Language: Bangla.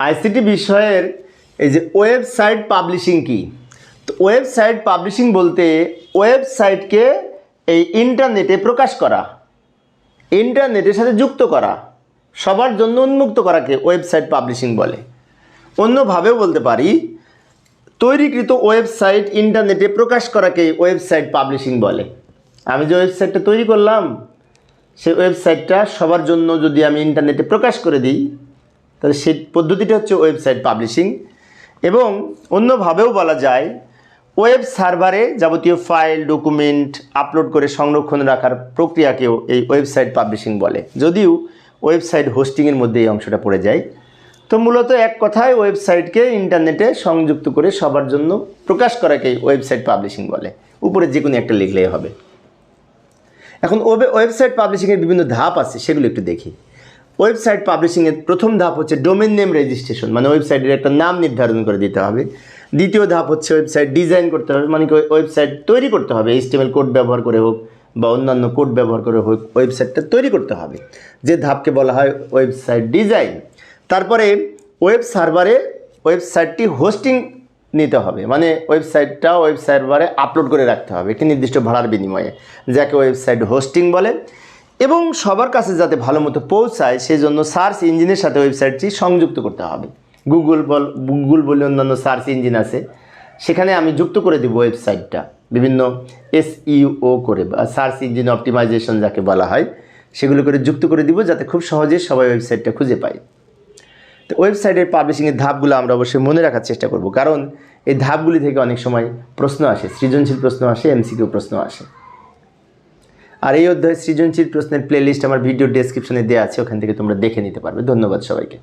আইসিটি বিষয়ের এই যে ওয়েবসাইট পাবলিশিং কি? তো ওয়েবসাইট পাবলিশিং বলতে ওয়েবসাইটকে এই ইন্টারনেটে প্রকাশ করা, ইন্টারনেটের সাথে যুক্ত করা, সবার জন্য উন্মুক্ত করাকে ওয়েবসাইট পাবলিশিং বলে। অন্যভাবেও বলতে পারি, তৈরিকৃত ওয়েবসাইট ইন্টারনেটে প্রকাশ করাকে ওয়েবসাইট পাবলিশিং বলে। আমি যে ওয়েবসাইটটা তৈরি করলাম, সেই ওয়েবসাইটটা সবার জন্য যদি আমি ইন্টারনেটে প্রকাশ করে দিই তাহলে সেই পদ্ধতিটা হচ্ছে ওয়েবসাইট পাবলিশিং। এবং অন্যভাবেও বলা যায়, ওয়েব সার্ভারে যাবতীয় ফাইল, ডকুমেন্ট আপলোড করে সংরক্ষণ রাখার প্রক্রিয়াকেও এই ওয়েবসাইট পাবলিশিং বলে। যদিও ওয়েবসাইট হোস্টিংয়ের মধ্যে এই অংশটা পড়ে যায়। তো মূলত এক কথায় ওয়েবসাইটকে ইন্টারনেটে সংযুক্ত করে সবার জন্য প্রকাশ করাকেই ওয়েবসাইট পাবলিশিং বলে। উপরে যে কোনো একটা লিখলেই হবে। এখন ওয়েবসাইট পাবলিশিংয়ের বিভিন্ন ধাপ আছে, সেগুলো একটু দেখি। ওয়েবসাইট পাবলিশিংয়ের প্রথম ধাপ হচ্ছে ডোমেন নেম রেজিস্ট্রেশন মানে ওয়েবসাইটের একটা নাম নির্ধারণ করে দিতে হবে। দ্বিতীয় ধাপ হচ্ছে ওয়েবসাইট ডিজাইন করতে হবে মানে ওয়েবসাইট তৈরি করতে হবে, এইচটিএমএল কোড ব্যবহার করে হোক বা অন্যান্য কোড ব্যবহার করে হোক, ওয়েবসাইটটা তৈরি করতে হবে। যে ধাপকে বলা হয় ওয়েবসাইট ডিজাইন। তারপরে ওয়েব সার্ভারে ওয়েবসাইটটি হোস্টিং নিতে হবে মানে ওয়েবসাইটটা ওয়েব সার্ভারে আপলোড করে রাখতে হবে, একটি নির্দিষ্ট ভাড়ার বিনিময়ে, যাকে ওয়েবসাইট হোস্টিং বলে। এবং সবার কাছে যাতে ভালো মতো পৌঁছায় সেই জন্য সার্চ ইঞ্জিনের সাথে ওয়েবসাইটটি সংযুক্ত করতে হবে। গুগল বল, গুগল বলে অন্যান্য সার্চ ইঞ্জিন আছে। সেখানে আমি যুক্ত করে দেবো ওয়েবসাইটটা। বিভিন্ন এসইও করে, বা সার্চ ইঞ্জিন অপটিমাইজেশন যাকে বলা হয়, সেগুলো করে যুক্ত করে দিব যাতে খুব সহজে সবাই ওয়েবসাইটটা খুঁজে পায়। তো ওয়েবসাইটের পাবলিশিংয়ের ধাপগুলো আমরা অবশ্যই মনে রাখার চেষ্টা করব। কারণ এই ধাপগুলি থেকে অনেক সময় প্রশ্ন আসে, সৃজনশীল প্রশ্ন আসে, এমসিকিউ প্রশ্ন আসে। আর এই অধ্যায় সৃজনশীল প্রশ্নের প্লেলিস্ট আমার ভিডিও ডেসক্রিপশনে দেওয়া আছে, ওখান থেকে তোমরা দেখে নিতে পারবে। ধন্যবাদ সবাইকে।